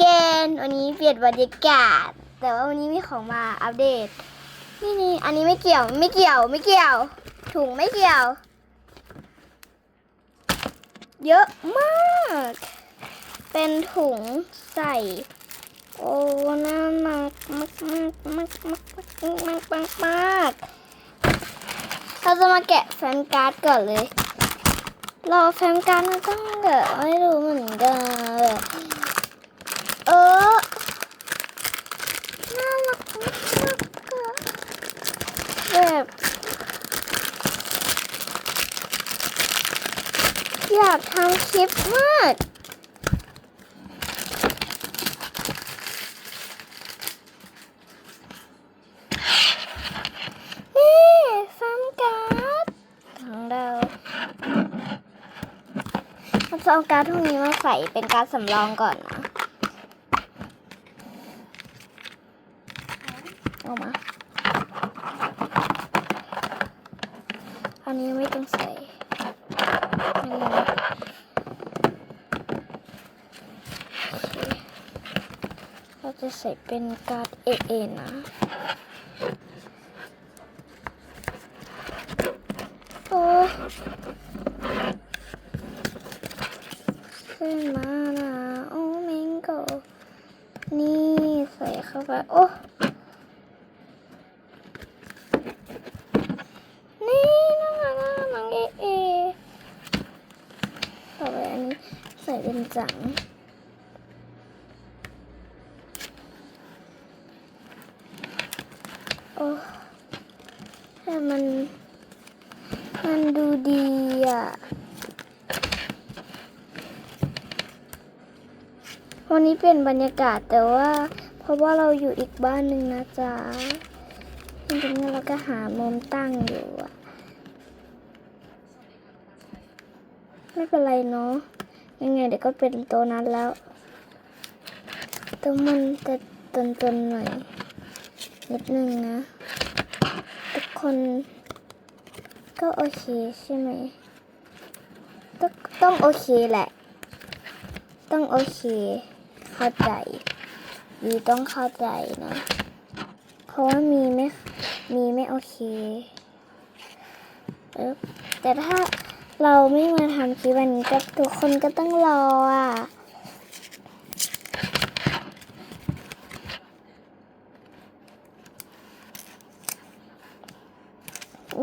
เกนวันนี้เปลี่ยนบรรยากาศ แต่ว่าวันนี้มีของมาอัปเดต นี่นี่อันนี้ไม่เกี่ยวไม่เกี่ยวไม่เกี่ยว ถุงไม่เกี่ยว เยอะมาก เป็นถุงใส่ โอ้น่ามักมากมากมากมากมากมากมากมากเราจะมาแกะแฟมการ์ดก่อนเลย รอแฟมการ์ดต้องเกิไม่รู้เหมือนกัน อยากทำคลิปมากนี่ฟังการ์ดของเราเราจะเอาการ์ดพวกนี้มาใส่เป็นการ์ดสำรองก่อนนะเอามา อันนี้ไม่ต้องใส่อันนี้โอเคเรา จะใส่เป็นการ์ดเอเอนะโอ้เส้นมานะโอ้มิงโกนี่ใส่เข้าไป โอ้นี่น่ารักน่ารักเอเอต่อไปอันนี้ใส่เป็นจัง โอ้แต่มัน มันดูดีอะ วันนี้เปลี่ยนบรรยากาศแต่ว่า เพราะว่าเราอยู่อีกบ้านหนึ่งนะจ๊ะจริงๆเราก็หามุมตั้งอยู่อะไม่เป็นไรเนาะยังไงเดี๋ยวก็เป็นตัวนั้นแล้วตัวมันจะตนๆหน่อยนิดนึงนะ ทุกคน ก็โอเคใช่ไหมต้องต้องโอเคแหละ ต้องโอเค เข้าใจยีต้องเข้าใจนะ เพราะว่ามีไม่ มีไม่โอเคเออแต่ถ้าเราไม่มาทำคลิปวันนี้ก็ทุกคนก็ต้องรออะ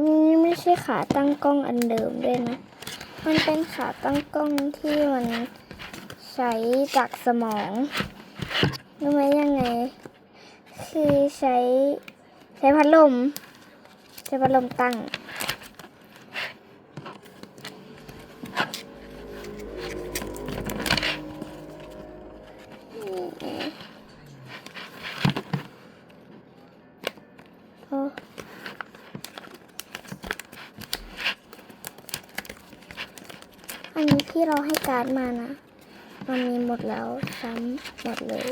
นี่ไม่ใช่ขาตั้งกล้องอันเดิมด้วยนะ มันเป็นขาตั้งกล้องที่มัน ใช้จากสมองรู้ไหมยังไง คือใช้ใช้พัดลม ใช้พัดลมตั้ง โอ้อันนี้ที่เราให้การ์ดมานะ มันมีหมดแล้วซ้ำหมดเลย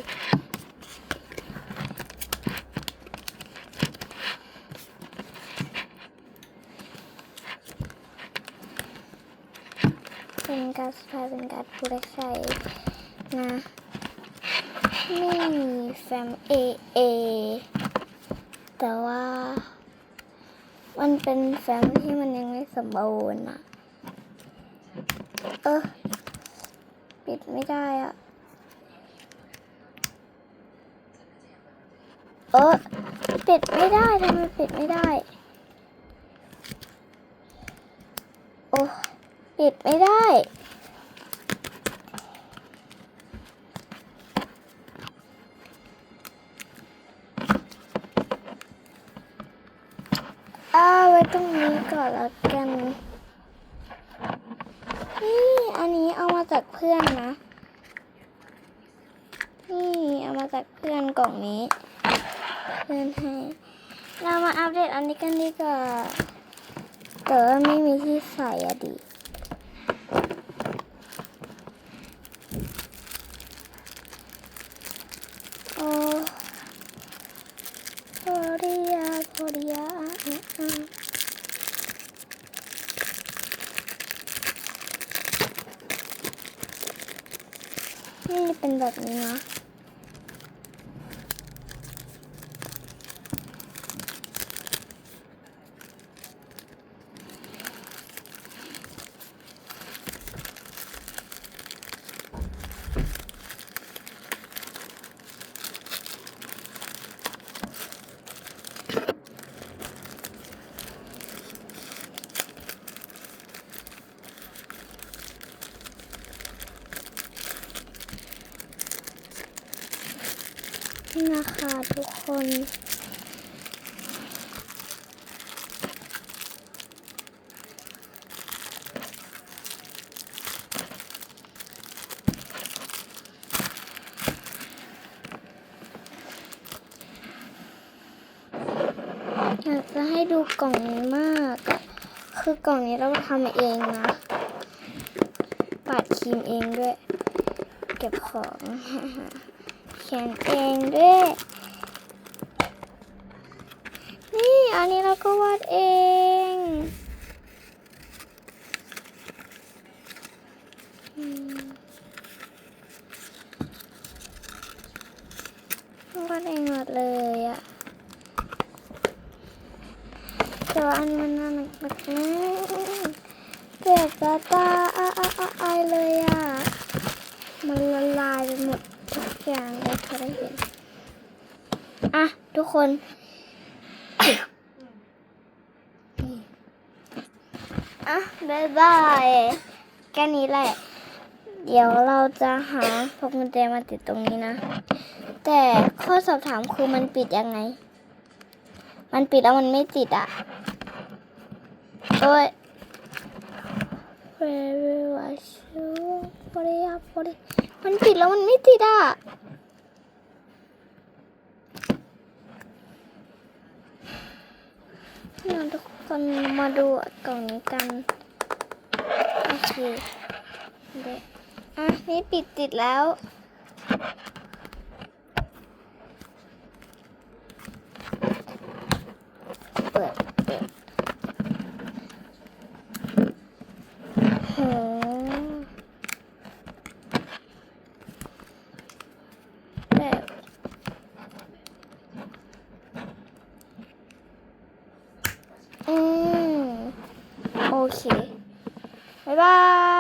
เป็นการสไตล์เป็นการผู้ได้ใช้นะไม่มีแฟมเอเอแต่ว่า มันเป็นแฟมที่มันยังไม่สมบูรณ์อะเออ ปิดไม่ได้อะเออปิดไม่ได้ทำไมปิดไม่ได้ โอ้ปิดไม่ได้อ้าไว้ตรงนี้ก่อนแล้วกัน นี่ อันนี้เอามาจากเพื่อนนะ นี่เอามาจากเพื่อนกล่องนี้ เพื่อนให้ เรามาอัปเดตอันนี้กันดีกว่าแต่ว่าไม่มีที่ใส่อะดิ โอ้โพเรียโพเรียอะอะอะ นี่เป็นแบบนี้นะ นี่นะคะทุก คนอยากจะให้ดูกล่องนี้มาก คือกล่องนี้เราทำเองนะ ปาดครีมเองด้วย เก็บของ เขียนเองด้วย นี่ อันนี้เราก็วาดเอง วาดเองหมดเลยอะแต่ว่าอันนี้มันน่ารักมากเจ็บตาตาอาอาอาอายเลยอะมันละลายไปหมดทุกอย่างเลยพอได้เห็น อะ ทุกคน อะบายบายแค่นี้แหละ เดี๋ยวเราจะหาพวงกุญแจมาติดตรงนี้นะ แต่ข้อสอบถามคือมันปิดยังไง มันปิดแล้วมันไม่ติดอะโอ้ย Very much พอดีอะพอดีมันปิดแล้วมันไม่ติดอะเราทุกคน คนมาดูกล่องนี้กัน โอเคเด็กอะ นี่ปิดติดแล้ว เปิดเปิดโห อืมโอเคบ๊ายบาย